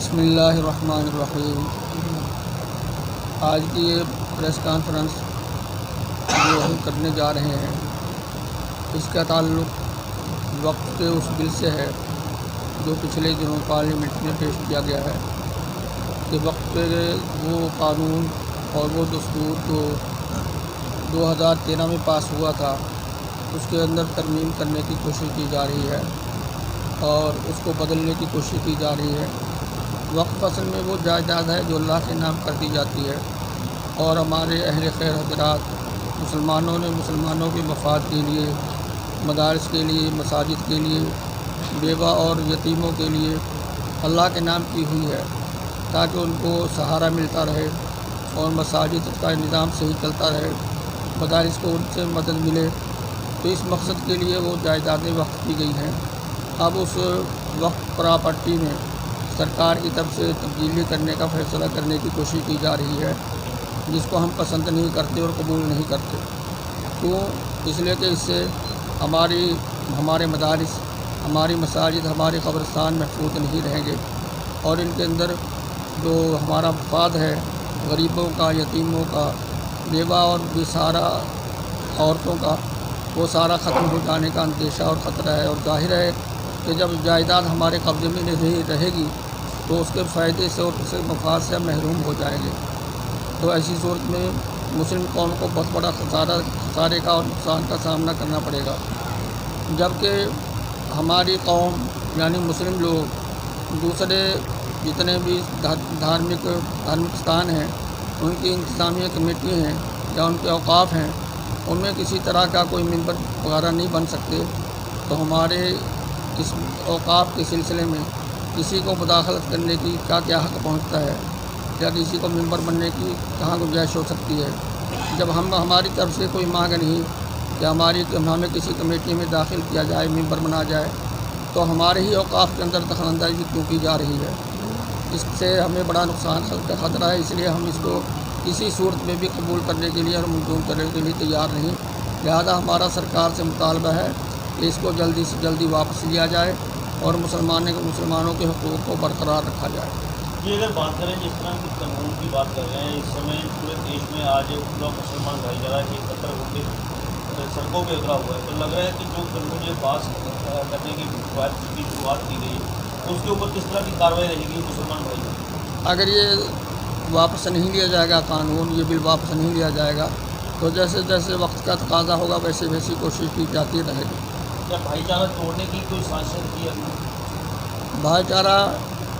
بسم اللہ الرحمن الرحیم۔ آج کی یہ پریس کانفرنس جو ہم کرنے جا رہے ہیں، اس کا تعلق وقت کے اس بل سے ہے جو پچھلے دنوں پارلیمنٹ میں پیش کیا گیا ہے کہ وقت پہ وہ قانون اور وہ دستور جو دو ہزار تیرہ میں پاس ہوا تھا، اس کے اندر ترمیم کرنے کی کوشش کی جا رہی ہے اور اس کو بدلنے کی کوشش کی جا رہی ہے۔ وقت پسند میں وہ جائیداد ہے جو اللہ کے نام کر دی جاتی ہے اور ہمارے اہل خیر حضرات مسلمانوں نے مسلمانوں کے مفاد کے لیے، مدارس کے لیے، مساجد کے لیے، بیوہ اور یتیموں کے لیے اللہ کے نام کی ہوئی ہے تاکہ ان کو سہارا ملتا رہے اور مساجد کا نظام صحیح چلتا رہے۔ مدارس کو ان سے مدد ملے۔ تو اس مقصد کے لیے وہ جائیدادیں وقت کی گئی ہیں۔ اب اس وقت پراپرٹی میں سرکار کی طرف سے تبدیلی کرنے کا فیصلہ کرنے کی کوشش کی جا رہی ہے، جس کو ہم پسند نہیں کرتے اور قبول نہیں کرتے۔ کیوں اس لیے کہ اس سے ہماری، ہمارے مدارس، ہماری مساجد، ہمارے قبرستان محفوظ نہیں رہیں گے۔ اور ان کے اندر جو ہمارا مفاد ہے، غریبوں کا، یتیموں کا، بیوہ اور بے سارا عورتوں کا، وہ سارا ختم ہو جانے کا اندیشہ اور خطرہ ہے۔ اور ظاہر ہے کہ جب جائیداد ہمارے قبضے میں نہیں رہے گی تو اس کے فائدے سے اور اس کے مفاد سے محروم ہو جائیں گے۔ تو ایسی صورت میں مسلم قوم کو بہت بڑا خسارہ، خسارے کا اور نقصان کا سامنا کرنا پڑے گا۔ جبکہ ہماری قوم یعنی مسلم لوگ، دوسرے جتنے بھی دھارمک دھارمک استھان ہیں، ان کی انتظامیہ کمیٹی ہیں یا ان کے اوقاف ہیں، ان میں کسی طرح کا کوئی ممبر وغیرہ نہیں بن سکتے۔ تو ہمارے اس اوقاف کے سلسلے میں کسی کو مداخلت کرنے کی کیا کیا حق پہنچتا ہے یا کسی کو ممبر بننے کی کہاں گنجائش ہو سکتی ہے؟ جب ہم، ہماری طرف سے کوئی مانگ نہیں کہ ہماری ہمیں کسی کمیٹی میں داخل کیا جائے، ممبر بنا جائے، تو ہمارے ہی اوقاف کے اندر دخل اندازی کیوں کی جا رہی ہے؟ اس سے ہمیں بڑا نقصان کا خطرہ ہے، اس لیے ہم اس کو کسی صورت میں بھی قبول کرنے کے لیے اور منظور کرنے کے لیے تیار نہیں۔ لہذا ہمارا سرکار سے مطالبہ ہے کہ اس کو جلدی سے جلدی واپس لیا جائے۔ اور مسلمانوں کے مسلمانوں کے حقوق کو برقرار رکھا جائے۔ یہ اگر بات کریں جس طرح کی قانون کی بات کر رہے ہیں اس سمے پورے دیش میں آج پورا مسلمان بھائی جگہ یہ ستر کے سڑکوں پہ اترا ہوا ہے۔ تو لگ رہا ہے کہ جو قانون یہ پاس کرنے کی کی شروعات کی گئی اس کے اوپر کس طرح کی کارروائی رہے گی مسلمان بھائی؟ اگر یہ واپس نہیں لیا جائے گا قانون یہ بل واپس نہیں لیا جائے گا تو جیسے جیسے وقت کا تقاضا ہوگا ویسے ویسی کوشش کی جاتی رہے گی۔ یا بھائی چارہ توڑنے کی کوئی ہے بھائی چارہ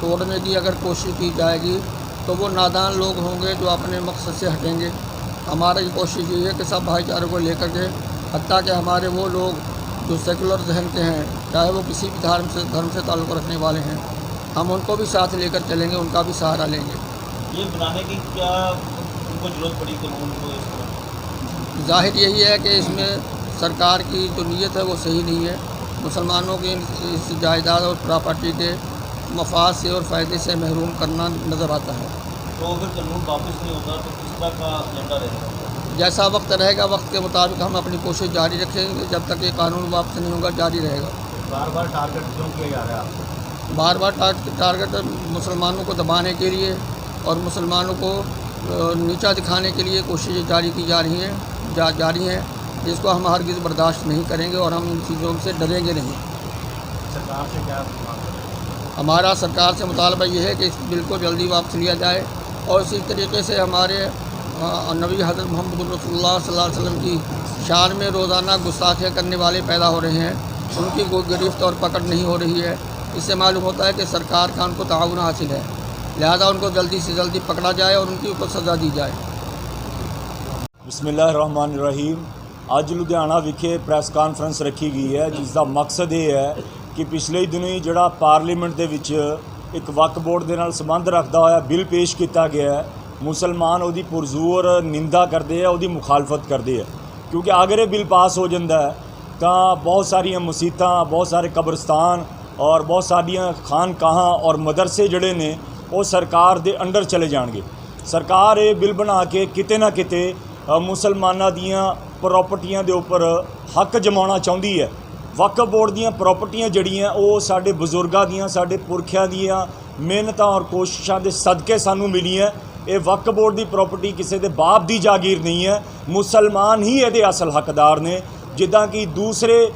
توڑنے کی اگر کوشش کی جائے گی تو وہ نادان لوگ ہوں گے جو اپنے مقصد سے ہٹیں گے ہماری کوشش یہ ہے کہ سب بھائی چارے کو لے کر کے حتیٰ کہ ہمارے وہ لوگ جو سیکولر ذہن کے ہیں چاہے وہ کسی بھی دھرم سے دھرم سے تعلق رکھنے والے ہیں ہم ان کو بھی ساتھ لے کر چلیں گے ان کا بھی سہارا لیں گے۔ یہ بنانے کی کیا ان کو ضرورت پڑی کہ ظاہر یہی ہے کہ اس میں سرکار کی جو نیت ہے وہ صحیح نہیں ہے۔ مسلمانوں کی اس جائیداد اور پراپرٹی کے مفاد سے اور فائدے سے محروم کرنا نظر آتا ہے۔ تو اگر قانون واپس نہیں ہوتا تو کس طرح کا ایجنڈا رہے گا؟ جیسا وقت رہے گا وقت کے مطابق ہم اپنی کوشش جاری رکھیں گے۔ جب تک یہ قانون واپس نہیں ہوگا جاری رہے گا۔ بار بار ٹارگٹ کیوں کیا جا رہا ہے؟ بار بار ٹارگٹ مسلمانوں کو دبانے کے لیے اور مسلمانوں کو نیچا دکھانے کے لیے کوششیں جاری کی جا رہی ہیں جاری ہیں۔ جس کو ہم ہرگز برداشت نہیں کریں گے اور ہم ان چیزوں سے ڈریں گے نہیں۔ سرکار سے کیا ہمارا سرکار سے مطالبہ یہ ہے کہ اس بل کو جلدی واپس لیا جائے اور اسی طریقے سے ہمارے نبی حضرت محمد رسول اللہ صلی اللہ علیہ وسلم کی شان میں روزانہ گستاخیاں کرنے والے پیدا ہو رہے ہیں۔ ان کی کوئی گرفت اور پکڑ نہیں ہو رہی ہے۔ اس سے معلوم ہوتا ہے کہ سرکار کا ان کو تعاون حاصل ہے۔ لہذا ان کو جلدی سے جلدی پکڑا جائے اور ان کی اوپر سزا دی جائے۔ بسم اللہ الرحمن الرحیم۔ ਅੱਜ ਲੁਧਿਆਣਾ ਵਿਖੇ ਪ੍ਰੈਸ ਕਾਨਫਰੰਸ ਰੱਖੀ ਗਈ ਹੈ ਜਿਸ ਦਾ ਮਕਸਦ ਇਹ ਹੈ ਕਿ ਪਿਛਲੇ ਦਿਨੀ ਜਿਹੜਾ ਪਾਰਲੀਮੈਂਟ ਦੇ ਵਿੱਚ ਇੱਕ ਵਕਫ ਬੋਰਡ ਦੇ ਨਾਲ ਸੰਬੰਧ ਰੱਖਦਾ ਹੋਇਆ ਬਿੱਲ ਪੇਸ਼ ਕੀਤਾ ਗਿਆ ਹੈ, ਮੁਸਲਮਾਨ ਉਹਦੀ ਪੁਰਜ਼ੋਰ ਨਿੰਦਾ ਕਰਦੇ ਆ, ਉਹਦੀ ਮੁਖਾਲਫਤ ਕਰਦੇ ਆ। ਕਿਉਂਕਿ ਅਗਰ ਇਹ ਬਿੱਲ ਪਾਸ ਹੋ ਜਾਂਦਾ ਤਾਂ ਬਹੁਤ ਸਾਰੀਆਂ ਮਸੀਤਾਂ ਬਹੁਤ ਸਾਰੇ ਕਬਰਸਤਾਨ ਔਰ ਬਹੁਤ ਸਾਰੀਆਂ ਖਾਨਕਾਹਾਂ ਔਰ ਮਦਰਸੇ ਜਿਹੜੇ ਨੇ, ਉਹ ਸਰਕਾਰ ਦੇ ਅੰਡਰ ਚਲੇ ਜਾਣਗੇ। ਸਰਕਾਰ ਇਹ ਬਿੱਲ ਬਣਾ ਕੇ ਕਿਤੇ ਨਾ ਕਿਤੇ ਮੁਸਲਮਾਨਾਂ ਦੀਆਂ ਪ੍ਰਾਪਰਟੀਆਂ ਦੇ ਉੱਪਰ ਹੱਕ ਜਮਾਉਣਾ ਚਾਹੁੰਦੀ ਹੈ। ਵਕਫ ਬੋਰਡ ਦੀਆਂ ਪ੍ਰਾਪਰਟੀਆਂ ਜਿਹੜੀਆਂ, ਉਹ ਸਾਡੇ ਬਜ਼ੁਰਗਾਂ ਦੀਆਂ, ਸਾਡੇ ਪੁਰਖਿਆਂ ਦੀਆਂ ਮਿਹਨਤਾਂ ਔਰ ਕੋਸ਼ਿਸ਼ਾਂ ਦੇ ਸਦਕੇ ਸਾਨੂੰ ਮਿਲੀਆਂ। ਇਹ ਵਕਫ ਬੋਰਡ ਦੀ ਪ੍ਰਾਪਰਟੀ ਕਿਸੇ ਦੇ ਬਾਪ ਦੀ ਜਾਗੀਰ ਨਹੀਂ ਹੈ। ਮੁਸਲਮਾਨ ਹੀ ਇਹਦੇ ਅਸਲ ਹੱਕਦਾਰ ਨੇ। ਜਿੱਦਾਂ ਕਿ ਦੂਸਰੇ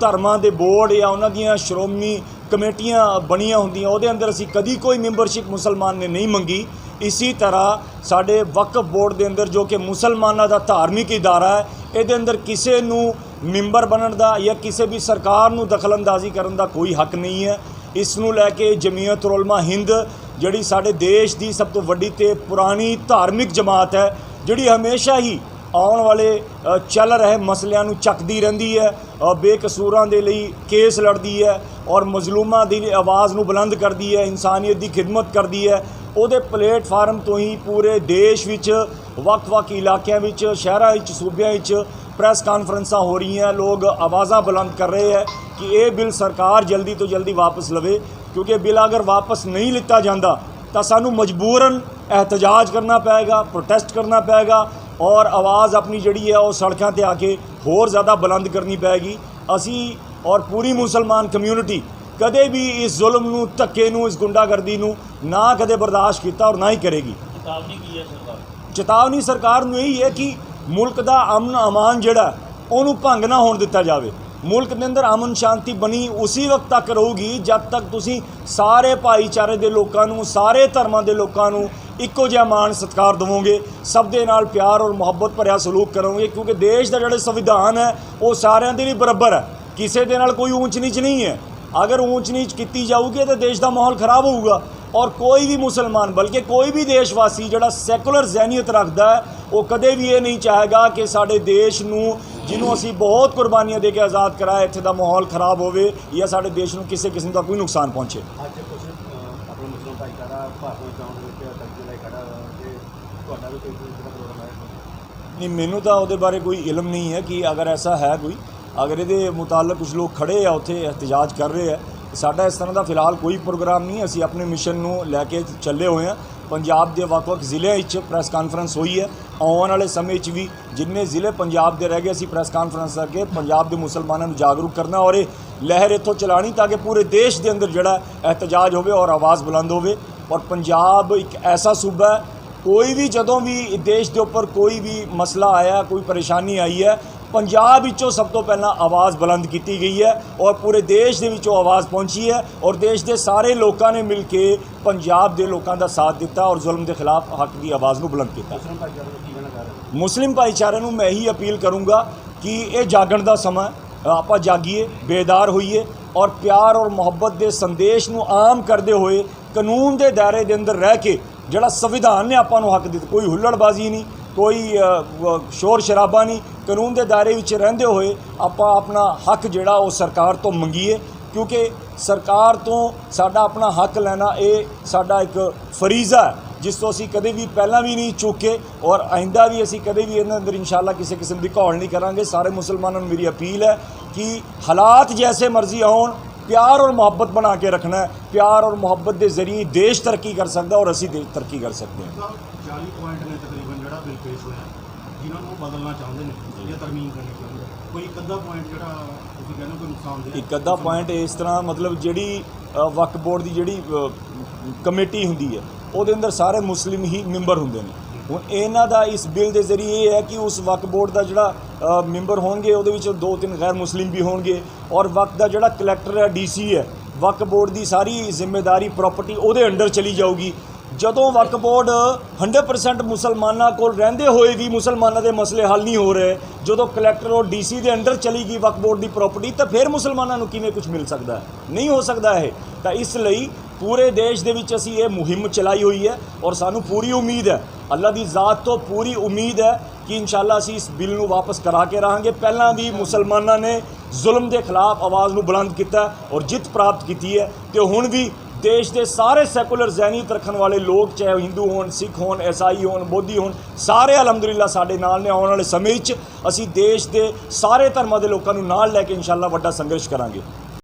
ਧਰਮਾਂ ਦੇ ਬੋਰਡ ਜਾਂ ਉਹਨਾਂ ਦੀਆਂ ਸ਼੍ਰੋਮਣੀ ਕਮੇਟੀਆਂ ਬਣੀਆਂ ਹੁੰਦੀਆਂ, ਉਹਦੇ ਅੰਦਰ ਅਸੀਂ ਕਦੀ ਕੋਈ ਮੈਂਬਰਸ਼ਿਪ ਮੁਸਲਮਾਨ ਨੇ ਨਹੀਂ ਮੰਗੀ। ਇਸੇ ਤਰ੍ਹਾਂ ਸਾਡੇ ਵਕਫ ਬੋਰਡ ਦੇ ਅੰਦਰ ਜੋ ਕਿ ਮੁਸਲਮਾਨਾਂ ਦਾ ਧਾਰਮਿਕ ਇਦਾਰਾ ਹੈ ਇਹਦੇ ਅੰਦਰ ਕਿਸੇ ਨੂੰ ਮੈਂਬਰ ਬਣਨ ਦਾ ਜਾਂ ਕਿਸੇ ਵੀ ਸਰਕਾਰ ਨੂੰ ਦਖਲਅੰਦਾਜ਼ੀ ਕਰਨ ਦਾ ਕੋਈ ਹੱਕ ਨਹੀਂ ਹੈ। ਇਸ ਨੂੰ ਲੈ ਕੇ ਜਮੀਅਤ ਉਲਮਾ ਹਿੰਦ ਜਿਹੜੀ ਸਾਡੇ ਦੇਸ਼ ਦੀ ਸਭ ਤੋਂ ਵੱਡੀ ਤੇ ਪੁਰਾਣੀ ਧਾਰਮਿਕ ਜਮਾਤ ਹੈ ਜਿਹੜੀ ਹਮੇਸ਼ਾ ਹੀ ਆਉਣ ਵਾਲੇ ਚੱਲ ਰਹੇ ਮਸਲਿਆਂ ਨੂੰ ਚੱਕਦੀ ਰਹਿੰਦੀ ਹੈ ਅ, ਬੇਕਸੂਰਾਂ ਦੇ ਲਈ ਕੇਸ ਲੜਦੀ ਹੈ ਔਰ ਮਜ਼ਲੂਮਾਂ ਦੀ ਆਵਾਜ਼ ਨੂੰ ਬੁਲੰਦ ਕਰਦੀ ਹੈ ਇਨਸਾਨੀਅਤ ਦੀ ਖਿਦਮਤ ਕਰਦੀ ਹੈ। ਉਹਦੇ ਪਲੇਟਫਾਰਮ ਤੋਂ ਹੀ ਪੂਰੇ ਦੇਸ਼ ਵਿੱਚ, ਵੱਖ-ਵੱਖ ਇਲਾਕਿਆਂ ਵਿੱਚ, ਸ਼ਹਿਰਾਂ ਵਿੱਚ, ਸੂਬਿਆਂ ਵਿੱਚ ਪ੍ਰੈਸ ਕਾਨਫਰੰਸਾਂ ਹੋ ਰਹੀਆਂ। ਲੋਕ ਆਵਾਜ਼ਾਂ ਬੁਲੰਦ ਕਰ ਰਹੇ ਹੈ ਕਿ ਇਹ ਬਿੱਲ ਸਰਕਾਰ ਜਲਦੀ ਤੋਂ ਜਲਦੀ ਵਾਪਸ ਲਵੇ, ਕਿਉਂਕਿ ਬਿੱਲ ਅਗਰ ਵਾਪਸ ਨਹੀਂ ਲਿੱਤਾ ਜਾਂਦਾ, ਤਾਂ ਸਾਨੂੰ ਮਜਬੂਰਨ ਇਹਤਜਾਜ ਕਰਨਾ ਪਏਗਾ ਪ੍ਰੋਟੈਸਟ ਕਰਨਾ ਪਏਗਾ ਔਰ ਆਵਾਜ਼ ਆਪਣੀ ਜਿਹੜੀ ਹੈ ਉਹ ਸੜਕਾਂ ਤੇ ਆ ਕੇ ਹੋਰ ਜ਼ਿਆਦਾ ਬੁਲੰਦ ਕਰਨੀ ਪਏਗੀ। ਅਸੀਂ ਔਰ ਪੂਰੀ ਮੁਸਲਮਾਨ ਕਮਿਊਨਿਟੀ ਕਦੇ ਵੀ ਇਸ ਜ਼ੁਲਮ ਨੂੰ ਧੱਕੇ ਨੂੰ ਇਸ ਗੁੰਡਾਗਰਦੀ ਨੂੰ ਨਾ ਕਦੇ ਬਰਦਾਸ਼ਤ ਕੀਤਾ ਔਰ ਨਾ ਹੀ ਕਰੇਗੀ। ਚੇਤਾਵਨੀ ਕੀ ਹੈ ਸਰਕਾਰ ਚੇਤਾਵਨੀ ਸਰਕਾਰ ਨੂੰ ਇਹੀ ਹੈ ਕਿ ਮੁਲਕ ਦਾ ਅਮਨ ਅਮਾਨ ਜਿਹੜਾ ਉਹਨੂੰ ਭੰਗ ਨਾ ਹੋਣ ਦਿੱਤਾ ਜਾਵੇ। ਮੁਲਕ ਦੇ ਅੰਦਰ ਅਮਨ ਸ਼ਾਂਤੀ ਬਣੀ ਉਸੇ ਵਕਤ ਤੱਕ ਰਹੂਗੀ ਜਦ ਤੱਕ ਤੁਸੀਂ ਸਾਰੇ ਭਾਈਚਾਰੇ ਦੇ ਲੋਕਾਂ ਨੂੰ ਸਾਰੇ ਧਰਮਾਂ ਦੇ ਲੋਕਾਂ ਨੂੰ ਇੱਕੋ ਜਿਹਾ ਮਾਣ ਸਤਿਕਾਰ ਦੇਵੋਗੇ ਸਭ ਦੇ ਨਾਲ ਪਿਆਰ ਔਰ ਮੁਹੱਬਤ ਭਰਿਆ ਸਲੂਕ ਕਰੋਗੇ ਕਿਉਂਕਿ ਦੇਸ਼ ਦਾ ਜਿਹੜਾ ਸੰਵਿਧਾਨ ਹੈ ਉਹ ਸਾਰਿਆਂ ਦੇ ਲਈ ਬਰਾਬਰ ਹੈ। ਕਿਸੇ ਦੇ ਨਾਲ ਕੋਈ ਊਂਚ ਨੀਚ ਨਹੀਂ ਹੈ। ਅਗਰ ਊਂਚ ਨੀਚ ਕੀਤੀ ਜਾਊਗੀ ਤਾਂ ਦੇਸ਼ ਦਾ ਮਾਹੌਲ ਖਰਾਬ ਹੋਊਗਾ। ਔਰ ਕੋਈ ਵੀ ਮੁਸਲਮਾਨ ਬਲਕਿ ਕੋਈ ਵੀ ਦੇਸ਼ਵਾਸੀ ਜਿਹੜਾ ਸੈਕੂਲਰ ਜ਼ਹਿਨੀਅਤ ਰੱਖਦਾ ਹੈ ਉਹ ਕਦੇ ਵੀ ਇਹ ਨਹੀਂ ਚਾਹੇਗਾ ਕਿ ਸਾਡੇ ਦੇਸ਼ ਨੂੰ ਜਿਹਨੂੰ ਅਸੀਂ ਬਹੁਤ ਕੁਰਬਾਨੀਆਂ ਦੇ ਕੇ ਆਜ਼ਾਦ ਕਰਾਇਆ ਇੱਥੇ ਦਾ ਮਾਹੌਲ ਖਰਾਬ ਹੋਵੇ ਜਾਂ ਸਾਡੇ ਦੇਸ਼ ਨੂੰ ਕਿਸੇ ਕਿਸਮ ਦਾ ਕੋਈ ਨੁਕਸਾਨ ਪਹੁੰਚੇ। ਅੱਜ ਕੁਝ ਆਪਣਾ ਮੁਸਲਮਾਨ ਭਾਈਚਾਰਾ ਭਾਰਤ ਵਿੱਚ ਆਉਣ ਦੇ ਤਕਦੀਰ ਲਈ ਖੜਾ ਤੇ ਤੁਹਾਡਾ ਵੀ ਕੋਈ ਪ੍ਰੋਗਰਾਮ ਹੈ? ਨਹੀਂ ਮੈਨੂੰ ਤਾਂ ਉਹਦੇ ਬਾਰੇ ਕੋਈ ਇਲਮ ਨਹੀਂ ਹੈ ਕਿ ਅਗਰ ਐਸਾ ਹੈ ਕੋਈ। ਅਗਰ ਇਹਦੇ ਮੁਤਾਲਕ ਕੁਝ ਲੋਕ ਖੜੇ ਆ, ਉੱਥੇ ਇhtਜਾਜ ਕਰ ਰਹੇ ਆ ਸਾਡਾ ਇਸ ਤਰ੍ਹਾਂ ਦਾ ਫਿਲਹਾਲ ਕੋਈ ਪ੍ਰੋਗਰਾਮ ਨਹੀਂ ਅਸੀਂ ਆਪਣੇ ਮਿਸ਼ਨ ਨੂੰ ਲੈ ਕੇ ਚੱਲੇ ਹੋਏ ਹਾਂ। ਪੰਜਾਬ ਦੇ ਵੱਖ-ਵੱਖ ਜ਼ਿਲ੍ਹਿਆਂ ਵਿੱਚ ਪ੍ਰੈਸ ਕਾਨਫਰੰਸ ਹੋਈ ਹੈ। ਆਉਣ ਵਾਲੇ ਸਮੇਂ 'ਚ ਵੀ ਜਿੰਨੇ ਜ਼ਿਲ੍ਹੇ ਪੰਜਾਬ ਦੇ ਰਹਿ ਗਏ, ਅਸੀਂ ਪ੍ਰੈਸ ਕਾਨਫਰੰਸ ਕਰਕੇ ਪੰਜਾਬ ਦੇ ਮੁਸਲਮਾਨਾਂ ਨੂੰ ਜਾਗਰੂਕ ਕਰਨਾ ਔਰ ਇਹ ਲਹਿਰ ਇੱਥੋਂ ਚਲਾਣੀ ਤਾਂ ਕਿ ਪੂਰੇ ਦੇਸ਼ ਦੇ ਅੰਦਰ ਜਿਹੜਾ ਇhtਜਾਜ ਹੋਵੇ ਔਰ ਆਵਾਜ਼ ਬੁਲੰਦ ਹੋਵੇ। ਔਰ ਪੰਜਾਬ ਇੱਕ ਐਸਾ ਸੂਬਾ ਹੈ, ਕੋਈ ਵੀ ਜਦੋਂ ਵੀ ਦੇਸ਼ ਦੇ ਉੱਪਰ ਕੋਈ ਵੀ ਮਸਲਾ ਆਇਆ, ਕੋਈ ਪਰੇਸ਼ਾਨੀ ਆਈ ਹੈ ਪੰਜਾਬ ਵਿੱਚੋਂ ਸਭ ਤੋਂ ਪਹਿਲਾਂ ਆਵਾਜ਼ ਬੁਲੰਦ ਕੀਤੀ ਗਈ ਹੈ ਔਰ ਪੂਰੇ ਦੇਸ਼ ਦੇ ਵਿੱਚੋਂ ਆਵਾਜ਼ ਪਹੁੰਚੀ ਹੈ ਔਰ ਦੇਸ਼ ਦੇ ਸਾਰੇ ਲੋਕਾਂ ਨੇ ਮਿਲ ਕੇ ਪੰਜਾਬ ਦੇ ਲੋਕਾਂ ਦਾ ਸਾਥ ਦਿੱਤਾ ਔਰ ਜ਼ੁਲਮ ਦੇ ਖਿਲਾਫ ਹੱਕ ਦੀ ਆਵਾਜ਼ ਨੂੰ ਬੁਲੰਦ ਕੀਤਾ। ਹੋ? ਮੁਸਲਿਮ ਭਾਈਚਾਰੇ ਨੂੰ ਮੈਂ ਇਹੀ ਅਪੀਲ ਕਰੂੰਗਾ ਕਿ ਇਹ ਜਾਗਣ ਦਾ ਸਮਾਂ ਹੈ। ਆਪਾਂ ਜਾਗੀਏ ਬੇਦਾਰ ਹੋਈਏ ਔਰ ਪਿਆਰ ਔਰ ਮੁਹੱਬਤ ਦੇ ਸੰਦੇਸ਼ ਨੂੰ ਆਮ ਕਰਦੇ ਹੋਏ ਕਾਨੂੰਨ ਦੇ ਦਾਇਰੇ ਦੇ ਅੰਦਰ ਰਹਿ ਕੇ ਜਿਹੜਾ ਸੰਵਿਧਾਨ ਨੇ ਆਪਾਂ ਨੂੰ ਹੱਕ ਦਿੱਤਾ ਕੋਈ ਹੁੱਲੜਬਾਜ਼ੀ ਨਹੀਂ। ਕੋਈ ਸ਼ੋਰ ਸ਼ਰਾਬਾ ਨਹੀਂ, ਕਾਨੂੰਨ ਦੇ ਦਾਇਰੇ ਵਿੱਚ ਰਹਿੰਦੇ ਹੋਏ ਆਪਾਂ ਆਪਣਾ ਹੱਕ ਜਿਹੜਾ ਉਹ ਸਰਕਾਰ ਤੋਂ ਮੰਗੀਏ, ਕਿਉਂਕਿ ਸਰਕਾਰ ਤੋਂ ਸਾਡਾ ਆਪਣਾ ਹੱਕ ਲੈਣਾ ਇਹ ਸਾਡਾ ਇੱਕ ਫਰੀਜ਼ਾ ਹੈ, ਜਿਸ ਤੋਂ ਅਸੀਂ ਕਦੇ ਵੀ ਪਹਿਲਾਂ ਵੀ ਨਹੀਂ ਚੁੱਕੇ ਔਰ ਆਇੰਦਾ ਵੀ ਅਸੀਂ ਕਦੇ ਵੀ ਇਹਨਾਂ ਅੰਦਰ ਇਨਸ਼ਾਅੱਲਾ ਕਿਸੇ ਕਿਸਮ ਦੀ ਘੋਲ ਨਹੀਂ ਕਰਾਂਗੇ। ਸਾਰੇ ਮੁਸਲਮਾਨਾਂ ਨੂੰ ਮੇਰੀ ਅਪੀਲ ਹੈ ਕਿ ਹਾਲਾਤ ਜੈਸੇ ਮਰਜ਼ੀ ਆਉਣ ਪਿਆਰ ਔਰ ਮੁਹੱਬਤ ਬਣਾ ਕੇ ਰੱਖਣਾ ਹੈ, ਪਿਆਰ ਔਰ ਮੁਹੱਬਤ ਦੇ ਜ਼ਰੀਏ ਦੇਸ਼ ਤਰੱਕੀ ਕਰ ਸਕਦਾ ਔਰ ਅਸੀਂ ਦੇਸ਼ ਤਰੱਕੀ ਕਰ ਸਕਦੇ ਹਾਂ। ਸਾਹਿਬ 40 ਪੁਆਇੰਟ ਨੇ ਤਕਰੀਬਨ ਜਿਹੜਾ ਬਿੱਲ ਪੇਸ਼ ਹੋਇਆ ਜਿਨ੍ਹਾਂ ਨੂੰ ਉਹ ਬਦਲਣਾ ਚਾਹੁੰਦੇ ਨੇ ਜਾਂ ਤਰਮੀਮ ਕਰਨੀ ਚਾਹੁੰਦੇ ਨੇ। ਕੋਈ ਇੱਕ ਅੱਧਾ ਪੁਆਇੰਟ ਜਿਹੜਾ ਤੁਸੀਂ ਕਹਿੰਦੇ ਹੋ ਕੋਈ ਨੁਕਸਾਨਦੇਹ ਇੱਕ ਅੱਧਾ ਪੁਆਇੰਟ ਇਸ ਤਰ੍ਹਾਂ ਮਤਲਬ ਜਿਹੜੀ ਅ, ਵਕਫ ਬੋਰਡ ਦੀ ਜਿਹੜੀ ਅ, ਕਮੇਟੀ ਹੁੰਦੀ ਹੈ ਉਹਦੇ ਅੰਦਰ ਸਾਰੇ ਮੁਸਲਿਮ ਹੀ ਮੈਂਬਰ ਹੁੰਦੇ ਨੇ। ਹੁਣ ਇਹਨਾਂ ਦਾ ਇਸ ਬਿੱਲ ਦੇ ਜ਼ਰੀਏ ਇਹ ਹੈ ਕਿ ਉਸ ਵਕਫ ਬੋਰਡ ਦਾ ਜਿਹੜਾ ਅ, ਮੈਂਬਰ ਹੋਣਗੇ ਉਹਦੇ ਵਿੱਚ ਦੋ ਤਿੰਨ ਗੈਰ ਮੁਸਲਿਮ ਵੀ ਹੋਣਗੇ ਔਰ ਵਕਫ ਦਾ ਜਿਹੜਾ ਕਲੈਕਟਰ ਹੈ ਡੀਸੀ ਹੈ ਵਕਫ ਬੋਰਡ ਦੀ ਸਾਰੀ ਜ਼ਿੰਮੇਵਾਰੀ ਪ੍ਰਾਪਰਟੀ ਉਹਦੇ ਅੰਡਰ ਚਲੀ ਜਾਊਗੀ। ਜਦੋਂ ਵਕਫ ਬੋਰਡ 100% ਮੁਸਲਮਾਨਾਂ ਕੋਲ ਰਹਿੰਦੇ ਹੋਏ ਵੀ ਮੁਸਲਮਾਨਾਂ ਦੇ ਮਸਲੇ ਹੱਲ ਨਹੀਂ ਹੋ ਰਹੇ, ਜਦੋਂ ਕਲੈਕਟਰ ਔਰ ਡੀਸੀ ਦੇ ਅੰਡਰ ਚਲੀ ਗਈ ਵਕਫ ਬੋਰਡ ਦੀ ਪ੍ਰਾਪਰਟੀ ਤਾਂ ਫਿਰ ਮੁਸਲਮਾਨਾਂ ਨੂੰ ਕਿਵੇਂ ਕੁਝ ਮਿਲ ਸਕਦਾ ਨਹੀਂ ਹੋ ਸਕਦਾ ਇਹ। ਤਾਂ ਇਸ ਲਈ ਪੂਰੇ ਦੇਸ਼ ਦੇ ਵਿੱਚ ਅਸੀਂ ਇਹ ਮੁਹਿੰਮ ਚਲਾਈ ਹੋਈ ਹੈ ਔਰ ਸਾਨੂੰ ਪੂਰੀ ਉਮੀਦ ਹੈ ਅੱਲਾ ਦੀ ਜ਼ਾਤ ਤੋਂ ਪੂਰੀ ਉਮੀਦ ਹੈ ਕਿ ਇਨਸ਼ਾਅੱਲਾ ਅਸੀਂ ਇਸ ਬਿੱਲ ਨੂੰ ਵਾਪਸ ਕਰਾ ਕੇ ਰਹਾਂਗੇ। ਪਹਿਲਾਂ ਵੀ ਮੁਸਲਮਾਨਾਂ ਨੇ ਜ਼ੁਲਮ ਦੇ ਖਿਲਾਫ ਆਵਾਜ਼ ਨੂੰ ਬੁਲੰਦ ਕੀਤਾ ਔਰ ਜਿੱਤ ਪ੍ਰਾਪਤ ਕੀਤੀ ਹੈ ਤੇ ਹੁਣ ਵੀ ਦੇਸ਼ ਦੇ ਸਾਰੇ ਸੈਕੂਲਰ ਜ਼ਹਿਨੀਤ ਰੱਖਣ ਵਾਲੇ ਲੋਕ, ਚਾਹੇ ਉਹ ਹਿੰਦੂ ਹੋਣ, ਸਿੱਖ ਹੋਣ, ਈਸਾਈ ਹੋਣ, ਬੋਧੀ ਹੋਣ, ਸਾਰੇ ਅਲਹਮਦੁਲਿਲਾ ਸਾਡੇ ਨਾਲ ਨੇ ਆਉਣ ਵਾਲੇ ਸਮੇਂ 'ਚ ਅਸੀਂ ਦੇਸ਼ ਦੇ ਸਾਰੇ ਧਰਮਾਂ ਦੇ ਲੋਕਾਂ ਨੂੰ ਨਾਲ ਲੈ ਕੇ ਇਨਸ਼ਾਅੱਲਾ ਵੱਡਾ ਸੰਘਰਸ਼ ਕਰਾਂਗੇ।